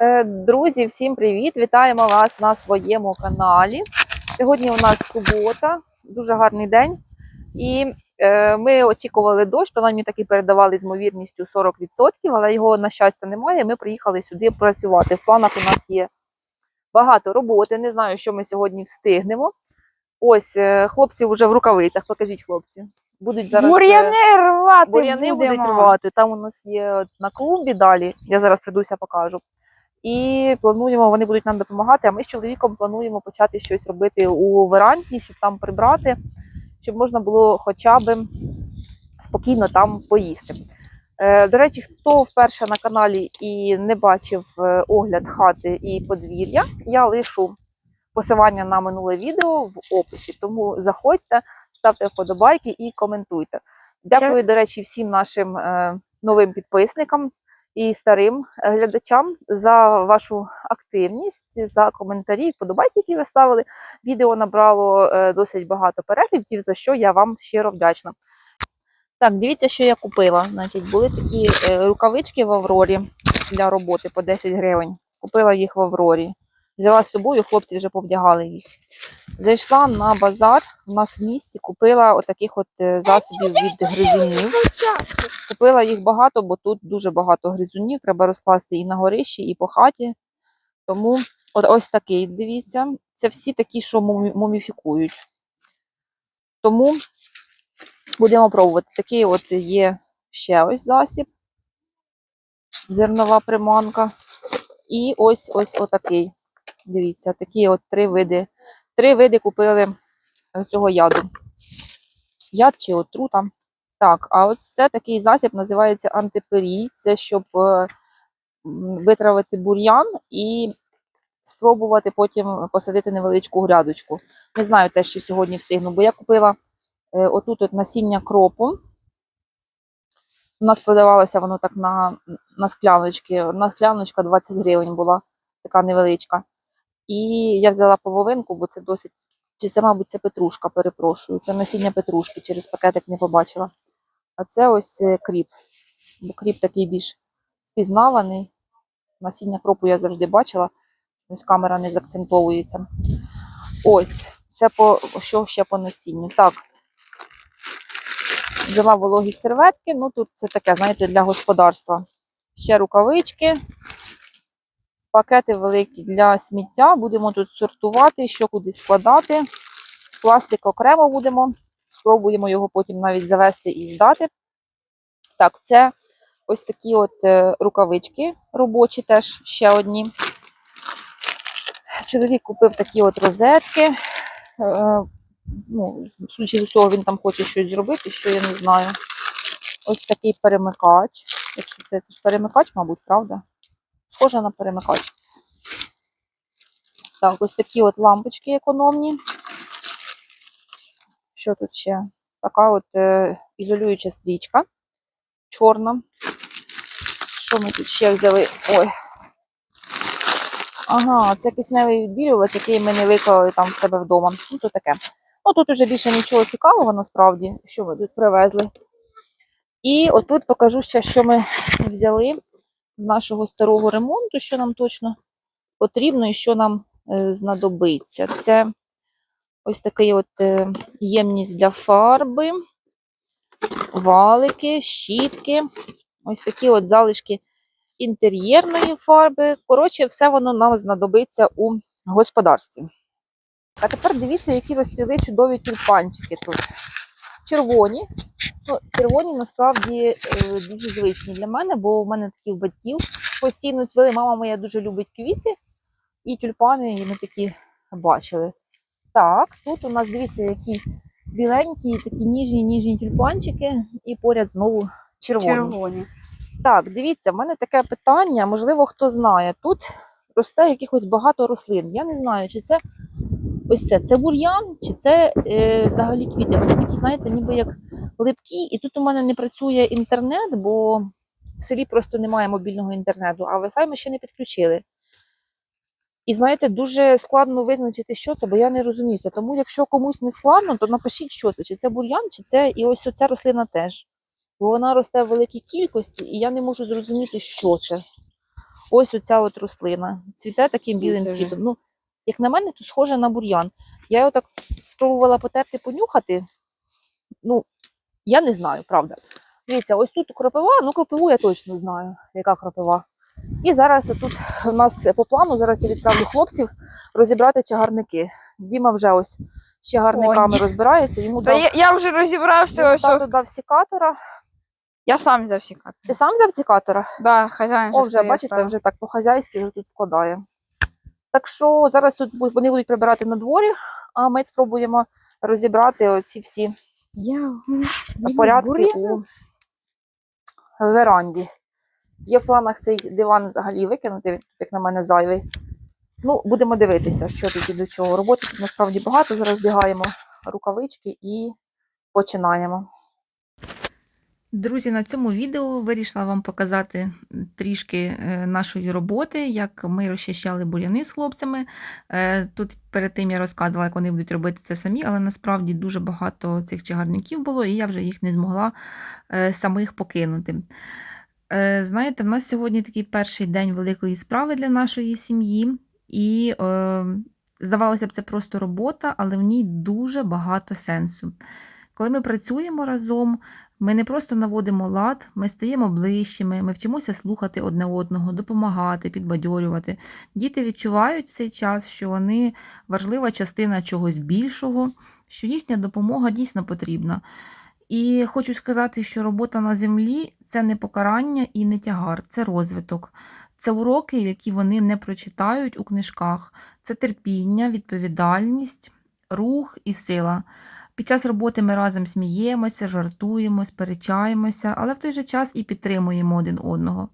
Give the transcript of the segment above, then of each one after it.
Е, Друзі, всім привіт! Вітаємо вас на своєму каналі. Сьогодні у нас субота, дуже гарний день. І е, ми очікували дощ, принаймні таки передавали з ймовірністю 40%, але його, на щастя, немає. Ми приїхали сюди працювати. В планах у нас є багато роботи. Не знаю, що ми сьогодні встигнемо. Ось е, хлопці вже в рукавицях. Покажіть хлопці. Будуть зараз. Бур'яни рвати Бур'яни будуть рвати. Там у нас є на клубі далі. Я зараз прийдуся, покажу. І плануємо, вони будуть нам допомагати. А ми з чоловіком плануємо почати щось робити у веранді, щоб там прибрати, щоб можна було хоча б спокійно там поїсти. Е, До речі, хто вперше на каналі і не бачив е, огляд хати і подвір'я, я лишу посилання на минуле відео в описі. Тому заходьте, ставте вподобайки і коментуйте. Дякую, до речі, всім нашим е, новим підписникам і старим е, глядачам за вашу активність, за коментарі, вподобайки, які ви ставили. Відео набрало е, досить багато переглядів, за що я вам щиро вдячна. Так, дивіться, що я купила. Значить, були такі е, рукавички в Аврорі для роботи по 10 гривень. Купила їх в Аврорі. Взяла з собою, хлопці вже повдягали їх. Зайшла на базар, у нас в місті купила отаких от засобів від гризунів. Купила їх багато, бо тут дуже багато гризунів. Треба розкласти і на горищі, і по хаті. Тому от ось такий, дивіться. Це всі такі, що муміфікують. Тому будемо пробувати. Такий от є ще ось засіб. Зернова приманка. І ось ось отакий. Дивіться, такі от три види. Три види купили е, цього яду. Яд чи отрута. Так, а ось це такий засіб називається антиперій. Це щоб е, витравити бур'ян і спробувати потім посадити невеличку грядочку. Не знаю теж, чи сьогодні встигну, бо я купила е, отут от насіння кропу. У нас продавалося воно так на, на скляночки. Одна скляночка 20 гривень була, така невеличка. І я взяла половинку, бо це досить. Чи це, мабуть, це петрушка, перепрошую. Це насіння петрушки, через пакетик не побачила. А це ось е, кріп. Бо кріп такий більш впізнаваний. Насіння кропу я завжди бачила. Ось камера не заакцентовується. Ось, це по що ще по насінню. Так. Взяла вологі серветки. Ну тут це таке, знаєте, для господарства. Ще рукавички. Пакети великі для сміття. Будемо тут сортувати, що куди складати. Пластик окремо будемо. Спробуємо його потім навіть завести і здати. Так, це ось такі от е, рукавички робочі, теж ще одні. Чоловік купив такі от розетки. Е, ну, в случаї усього він там хоче щось зробити, що я не знаю. Ось такий перемикач. Якщо це, це ж перемикач, мабуть, правда? Схоже на перемикач. Так, ось такі от лампочки економні. Що тут ще? Така от е, ізолююча стрічка чорна. Що ми тут ще взяли? Ой. Ага, це кисневий відбілювач, який ми не виклали там в себе вдома. Ну, то таке. Ну, тут уже більше нічого цікавого насправді, що ми тут привезли. І отут покажу ще, що ми взяли з нашого старого ремонту, що нам точно потрібно і що нам е, знадобиться. Це ось такий от е, ємність для фарби, валики, щітки, ось такі от залишки інтер'єрної фарби. Коротше, все воно нам знадобиться у господарстві. А тепер дивіться, які розцвіли чудові тюльпанчики тут. Червоні. Ну, червоні насправді е, дуже звичні для мене, бо в мене такі батьків постійно цвіли. Мама моя дуже любить квіти, і тюльпани ми такі бачили. Так, тут у нас дивіться, які біленькі, такі ніжні ніжні тюльпанчики, і поряд знову червоні. Червоні. Так, дивіться, в мене таке питання, можливо, хто знає. Тут росте якихось багато рослин. Я не знаю, чи це ось це, це бур'ян, чи це е, взагалі квіти. Вони такі, знаєте, ніби як липкі. І тут у мене не працює інтернет, бо в селі просто немає мобільного інтернету, а Wi-Fi ми ще не підключили. І знаєте, дуже складно визначити, що це, бо я не розуміюся. Тому, якщо комусь не складно, то напишіть, що це, чи це бур'ян, чи це і ось ця рослина теж. Бо вона росте в великій кількості, і я не можу зрозуміти, що це. ось оця от рослина. Цвіте таким білим Це цвітом. Ну, як на мене, то схоже на бур'ян. Я його так спробувала потерти, понюхати. Ну, я не знаю, правда. Дивіться, ось тут кропива, ну кропиву я точно знаю, яка кропива. І зараз тут у нас по плану, зараз я відправлю хлопців розібрати чагарники. Діма вже ось з чагарниками Ой. розбирається, йому Та дав, я, я вже розібрався. йому Ось, тато дав сікатора. Я сам взяв сікати. Ти сам взяв сікатора? Да, хазяїн. О, вже бачите, справи. вже так по-хазяйськи вже тут складає. Так що зараз тут вони будуть прибирати на дворі, а ми спробуємо розібрати оці всі Я порядки у веранді. Є в планах цей диван взагалі викинути, він тут, як на мене, зайвий. Ну, будемо дивитися, що тут і до чого. Роботи тут насправді багато. Зараз вдягаємо рукавички і починаємо. Друзі, на цьому відео вирішила вам показати трішки е, нашої роботи, як ми розчищали бур'яни з хлопцями. Е, Тут перед тим я розказувала, як вони будуть робити це самі, але насправді дуже багато цих чагарників було, і я вже їх не змогла е, самих покинути. Е, Знаєте, в нас сьогодні такий перший день великої справи для нашої сім'ї, і е, здавалося б, це просто робота, але в ній дуже багато сенсу. Коли ми працюємо разом, ми не просто наводимо лад, ми стаємо ближчими, ми вчимося слухати одне одного, допомагати, підбадьорювати. Діти відчувають цей час, що вони важлива частина чогось більшого, що їхня допомога дійсно потрібна. І хочу сказати, що робота на землі це не покарання і не тягар, це розвиток. Це уроки, які вони не прочитають у книжках. Це терпіння, відповідальність, рух і сила. Під час роботи ми разом сміємося, жартуємо, сперечаємося, але в той же час і підтримуємо один одного.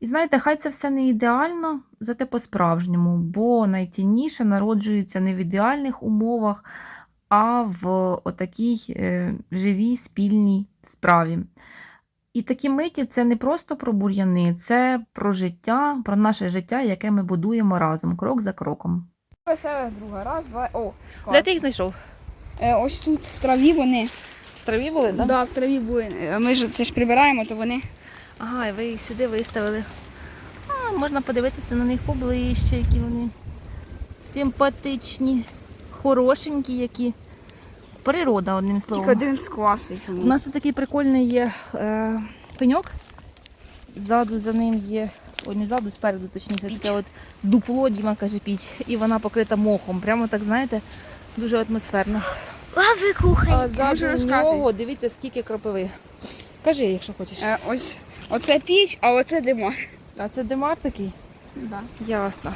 І знаєте, хай це все не ідеально, зате по-справжньому, бо найцінніше народжується не в ідеальних умовах, а в отакій е, живій спільній справі. І такі миті це не просто про бур'яни, це про життя, про наше життя, яке ми будуємо разом, крок за кроком. Веселе друга. Раз, два. О, шкода. ти їх знайшов? Е, ось тут в траві вони. В траві були, Так, да, в траві були. Е, Ми ж це ж прибираємо, то вони. Ага, і ви їх сюди виставили. А, можна подивитися на них поближче, які вони симпатичні, хорошенькі, які. Природа, одним словом. Тільки один склад цей У нас тут такий прикольний є е, пеньок. Ззаду за ним є, ой, не ззаду, спереду, точніше, таке от дупло, Діма каже, піч, і вона покрита мохом. Прямо так, знаєте, дуже атмосферно. Лави кухонь. А ззаду нього, дивіться, скільки кропиви. Кажи, якщо хочеш. Е, ось оце піч, а оце дима. А це димар такий? Да. Ясно.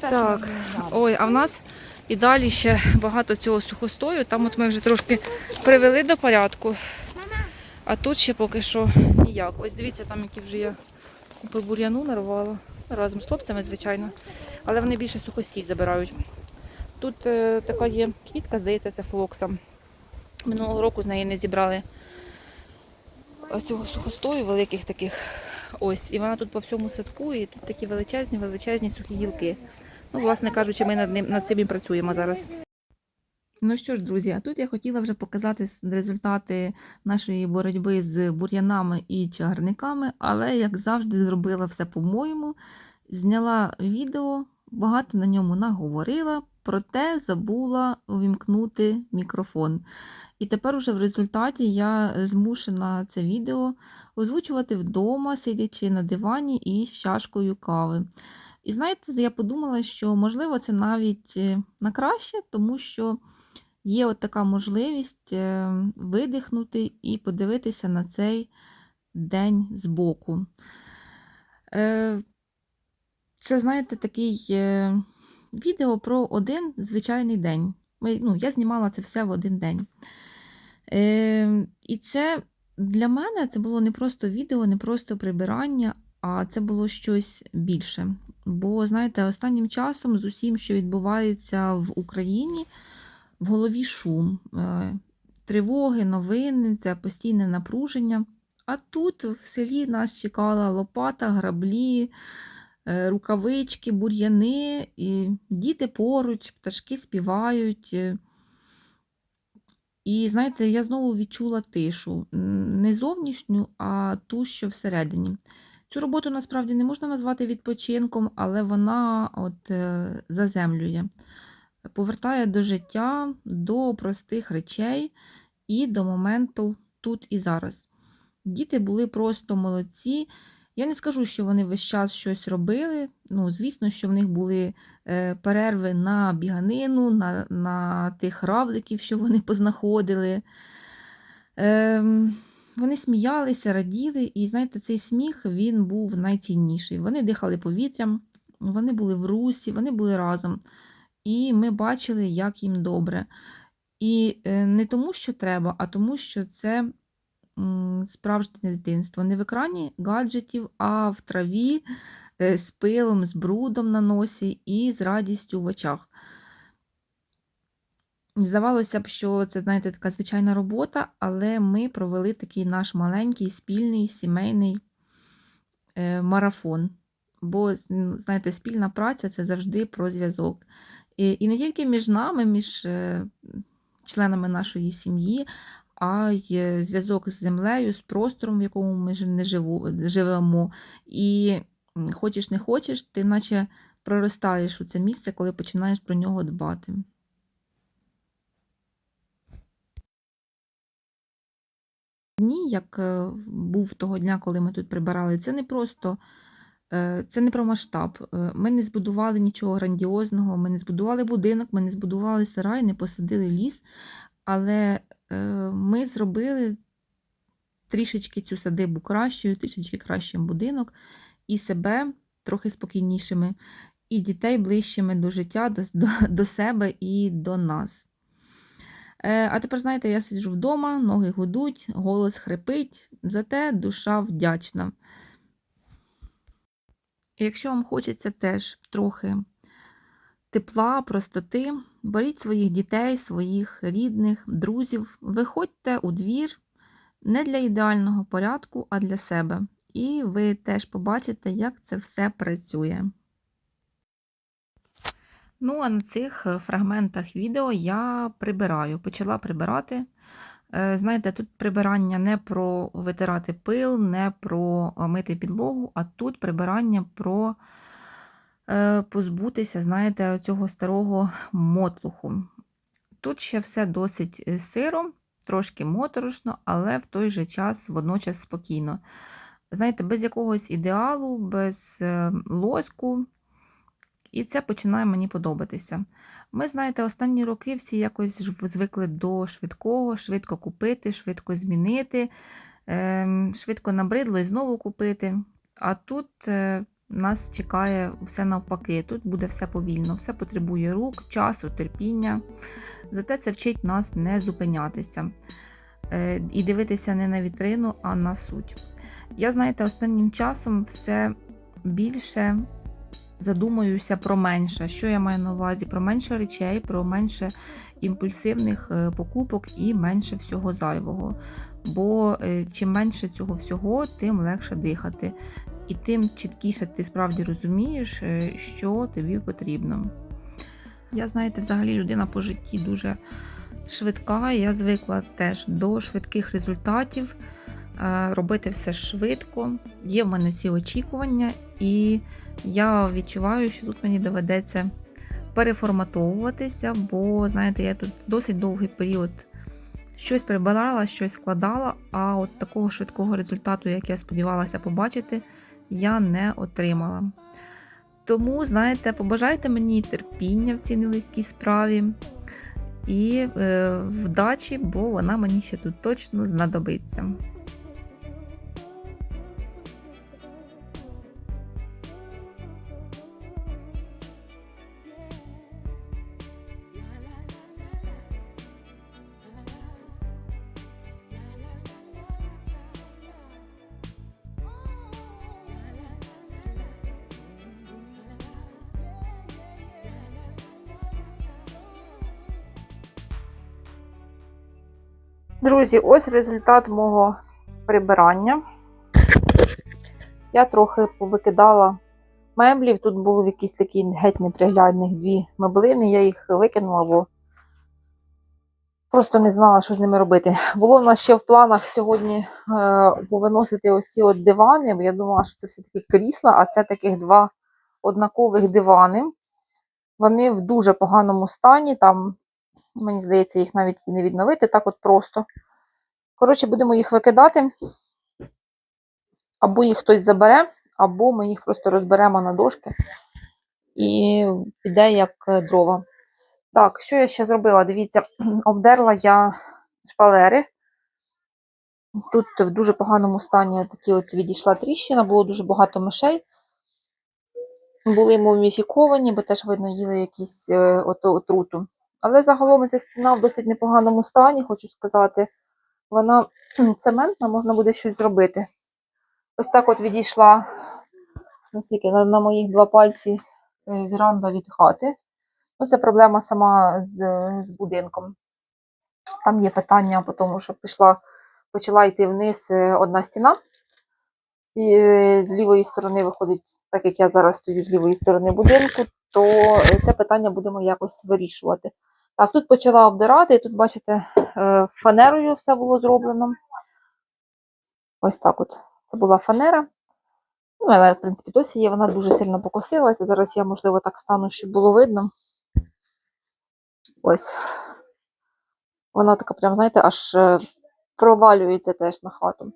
Так. Ой, а в нас і далі ще багато цього сухостою. Там от ми вже трошки привели до порядку. А тут ще поки що ніяк. Ось дивіться, там які вже я купи бур'яну нарвала. Разом з хлопцями, звичайно. Але вони більше сухостій забирають. Тут е, така є квітка, здається, це флокса. Минулого року з неї не зібрали цього сухостою великих таких. Ось. І вона тут по всьому садку, і тут такі величезні, величезні сухі гілки. Ну, власне кажучи, ми над ним над цим і працюємо зараз. Ну що ж, друзі, а тут я хотіла вже показати результати нашої боротьби з бур'янами і чагарниками, але як завжди зробила все по-моєму. Зняла відео, багато на ньому наговорила, проте забула увімкнути мікрофон. І тепер уже в результаті я змушена це відео озвучувати вдома, сидячи на дивані і з чашкою кави. І знаєте, я подумала, що можливо це навіть е, на краще, тому що є от така можливість е, видихнути і подивитися на цей день збоку. Е, Це, знаєте, такий відео про один звичайний день. Ми, ну, я знімала це все в один день. Е, І це для мене це було не просто відео, не просто прибирання, а це було щось більше. Бо, знаєте, останнім часом з усім, що відбувається в Україні, в голові шум, е, тривоги, новини, це постійне напруження. А тут в селі нас чекала лопата, граблі, рукавички, бур'яни, і діти поруч, пташки співають. е. І знаєте, я знову відчула тишу, не зовнішню, а ту, що всередині. Цю роботу насправді не можна назвати відпочинком, але вона от е, заземлює, повертає до життя, до простих речей і до моменту тут і зараз. Діти були просто молодці. Я не скажу, що вони весь час щось робили. Ну, звісно, що в них були е, перерви на біганину, на, на тих равликів, що вони познаходили. Ем, вони сміялися, раділи, і знаєте, цей сміх він був найцінніший. Вони дихали повітрям, вони були в русі, вони були разом. І ми бачили, як їм добре. І е, не тому, що треба, а тому, що це справжнє дитинство. Не в екрані гаджетів, а в траві е, з пилом, з брудом на носі і з радістю в очах. Здавалося б, що це, знаєте, така звичайна робота, але ми провели такий наш маленький спільний сімейний е, марафон. Бо, ну, знаєте, спільна праця це завжди про зв'язок. І, не тільки між нами, між е, членами нашої сім'ї, а й зв'язок з землею, з простором, в якому ми не живемо. І хочеш не хочеш, ти наче проростаєш у це місце, коли починаєш про нього дбати. Дні, як е, був того дня, коли ми тут прибирали, це не просто е, це не про масштаб. Е, Ми не збудували нічого грандіозного, ми не збудували будинок, ми не збудували сарай, не посадили ліс, але ми зробили трішечки цю садибу кращою, трішечки кращим будинок, і себе трохи спокійнішими, і дітей ближчими до життя, до, до, до себе і до нас. Е, А тепер, знаєте, я сиджу вдома, ноги гудуть, голос хрипить, зате душа вдячна. Якщо вам хочеться теж трохи тепла, простоти, беріть своїх дітей, своїх рідних, друзів, виходьте у двір не для ідеального порядку, а для себе. І ви теж побачите, як це все працює. Ну, а на цих е, фрагментах відео я прибираю, почала прибирати. Е, Знаєте, тут прибирання не про витирати пил, не про е, мити підлогу, а тут прибирання про позбутися, знаєте, цього старого мотлуху. Тут ще все досить е, сиро, трошки моторошно, але в той же час водночас спокійно. Знаєте, без якогось ідеалу, без е, лоску. І це починає мені подобатися. Ми, знаєте, останні роки всі якось звикли до швидкого, швидко купити, швидко змінити, ем, швидко набридло і знову купити. А тут е, нас чекає все навпаки. Тут буде все повільно, все потребує рук, часу, терпіння. Зате це вчить нас не зупинятися е, і дивитися не на вітрину, а на суть. Я, знаєте, останнім часом все більше задумуюся про менше. Що я маю на увазі? Про менше речей, про менше імпульсивних е, покупок і менше всього зайвого. Бо е, чим менше цього всього, тим легше дихати. І тим чіткіше ти справді розумієш, е, що тобі потрібно. Я, знаєте, взагалі людина по житті дуже швидка. Я звикла теж до швидких результатів, е, робити все швидко. Є в мене ці очікування, і я відчуваю, що тут мені доведеться переформатовуватися, бо, знаєте, я тут досить довгий період щось прибирала, щось складала, а от такого швидкого результату, як я сподівалася побачити, я не отримала. Тому, знаєте, побажайте мені терпіння в цій нелегкій справі і е, вдачі, бо вона мені ще тут точно знадобиться. Друзі, ось результат мого прибирання. Я трохи повикидала меблів. Тут були якісь такі геть неприглядних дві меблини. Я їх викинула, бо Просто не знала, що з ними робити. Було в нас ще в планах сьогодні е, повиносити ось ці от дивани, бо я думала, що це все-таки крісла, а це таких два однакових дивани. Вони в дуже поганому стані. Там, мені здається, їх навіть і не відновити так от просто. Коротше, будемо їх викидати. Або їх хтось забере, або ми їх просто розберемо на дошки і піде як е, дрова. Так, що я ще зробила? Дивіться, обдерла я шпалери. Тут в дуже поганому стані такі от відійшла тріщина, було дуже багато мишей. Були муміфіковані, бо теж, видно, їли якісь е, отруту. Але загалом ця стіна в досить непоганому стані, хочу сказати. Вона цементна, можна буде щось зробити. Ось так от відійшла наскільки, на, моїх два пальці е, віранда від хати. Ну, це проблема сама з, з будинком. Там є питання по тому, що пішла, почала йти вниз е, одна стіна. І е, з лівої сторони виходить, так як я зараз стою з лівої сторони будинку, то це питання будемо якось вирішувати. Так, тут почала обдирати, і тут, бачите, е, фанерою все було зроблено. Ось так от. Це була фанера. Ну, але, в принципі, досі є, вона дуже сильно покосилася. Зараз я, можливо, так стану, щоб було видно. Ось. Вона така, прям, знаєте, аж е, провалюється теж на хату.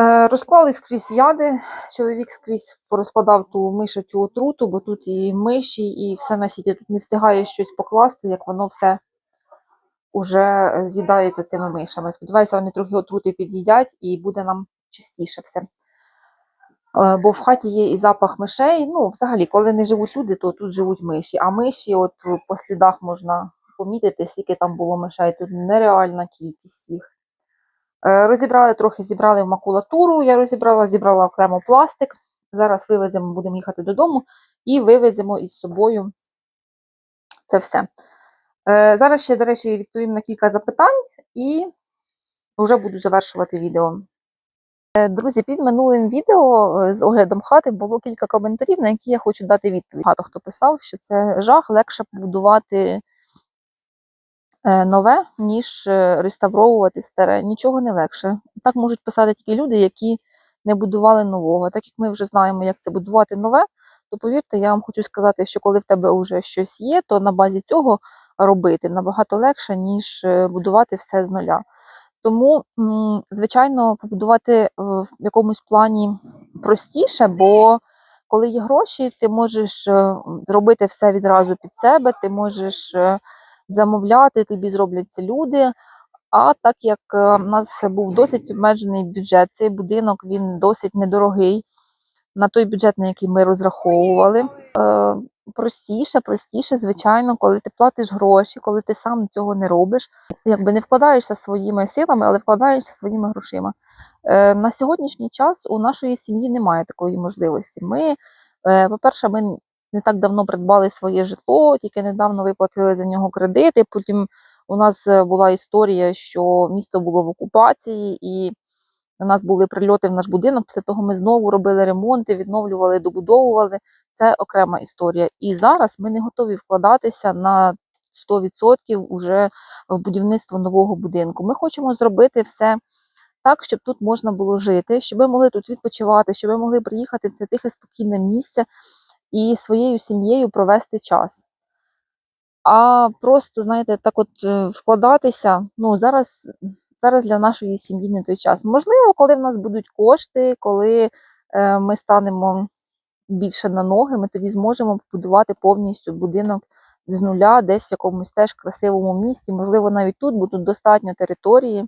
Е, розклали скрізь яди. Чоловік скрізь порозкладав ту мишачу отруту, бо тут і миші, і все на світі. Тут не встигає щось покласти, як воно все уже з'їдається цими мишами. Сподіваюся, вони трохи отрути під'їдять і буде нам чистіше все. Е, Бо в хаті є і запах мишей. Ну, взагалі, коли не живуть люди, то тут живуть миші. А миші, от по слідах можна помітити, скільки там було мишей. Тут нереальна кількість їх. Е, Розібрали трохи, зібрали в макулатуру. Я розібрала, зібрала окремо пластик. Зараз вивеземо, будемо їхати додому і вивеземо із собою це все. Е, Зараз ще, до речі, відповім на кілька запитань і вже буду завершувати відео. Е, Друзі, під минулим відео з оглядом хати було кілька коментарів, на які я хочу дати відповідь. Багато хто писав, що це жах, легше побудувати нове, ніж е, реставровувати старе. Нічого не легше. Так можуть писати тільки люди, які не будували нового. Так як ми вже знаємо, як це будувати нове, то повірте, я вам хочу сказати, що коли в тебе вже щось є, то на базі цього робити набагато легше, ніж е, будувати все з нуля. Тому, звичайно, побудувати е, в якомусь плані простіше, бо коли є гроші, ти можеш е, робити все відразу під себе, ти можеш е, замовляти, тобі зроблять це люди. А так як е, в нас був досить обмежений бюджет, цей будинок він досить недорогий на той бюджет, на який ми розраховували. Е, Простіше, простіше, звичайно, коли ти платиш гроші, коли ти сам цього не робиш, якби не вкладаєшся своїми силами, але вкладаєшся своїми грошима. Е, на сьогоднішній час у нашої сім'ї немає такої можливості. Ми, по-перше, ми не так давно придбали своє житло, тільки недавно виплатили за нього кредити. Потім у нас е, була історія, що місто було в окупації, і у нас були прильоти в наш будинок. Після того ми знову робили ремонти, відновлювали, добудовували. Це окрема історія. І зараз ми не готові вкладатися на 100% уже в будівництво нового будинку. Ми хочемо зробити все так, щоб тут можна було жити, щоб ми могли тут відпочивати, щоб ми могли приїхати в це тихе спокійне місце і своєю сім'єю провести час. А просто, знаєте, так от е, вкладатися, ну, зараз, зараз для нашої сім'ї не той час. Можливо, коли в нас будуть кошти, коли е, ми станемо більше на ноги, ми тоді зможемо побудувати повністю будинок з нуля, десь в якомусь теж красивому місті, можливо, навіть тут, бо тут достатньо території.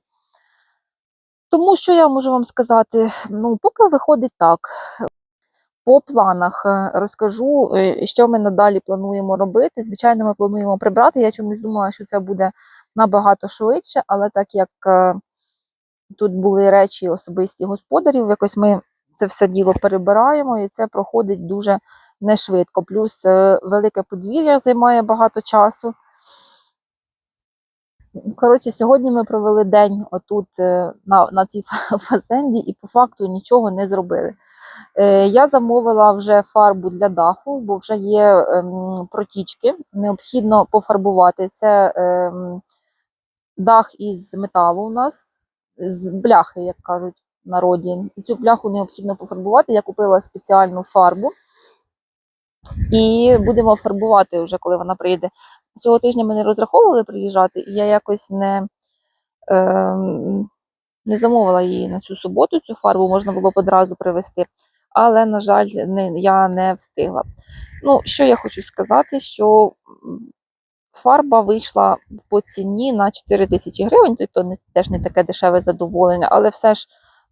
Тому що я можу вам сказати, ну, поки виходить так. По планах е, розкажу, е, що ми надалі плануємо робити. Звичайно, ми плануємо прибрати. Я чомусь думала, що це буде набагато швидше, але так як е, тут були речі особисті господарів, якось ми це все діло перебираємо, і це проходить дуже не швидко. Плюс велике подвір'я займає багато часу. Коротше, сьогодні ми провели день отут на, на цій фа- фазенді і по факту нічого не зробили. Е, Я замовила вже фарбу для даху, бо вже є ем, протічки. Необхідно пофарбувати. Це ем, дах із металу у нас, з бляхи, як кажуть народі. І цю бляху необхідно пофарбувати. Я купила спеціальну фарбу. І будемо фарбувати вже, коли вона приїде. Цього тижня ми не розраховували приїжджати, і я якось не, е, не замовила її на цю суботу, цю фарбу можна було б одразу привезти. Але, на жаль, не, я не встигла. Ну, що я хочу сказати, що фарба вийшла по ціні на 4 тисячі гривень, тобто не, теж не таке дешеве задоволення, але все ж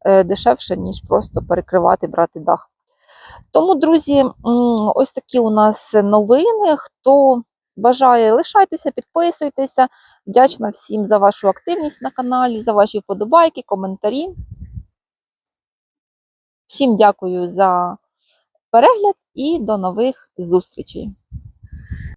е, дешевше, ніж просто перекривати, брати дах. Тому, друзі, ось такі у нас новини. Хто бажає, лишайтеся, підписуйтеся. Вдячна всім за вашу активність на каналі, за ваші вподобайки, коментарі. Всім дякую за перегляд і до нових зустрічей!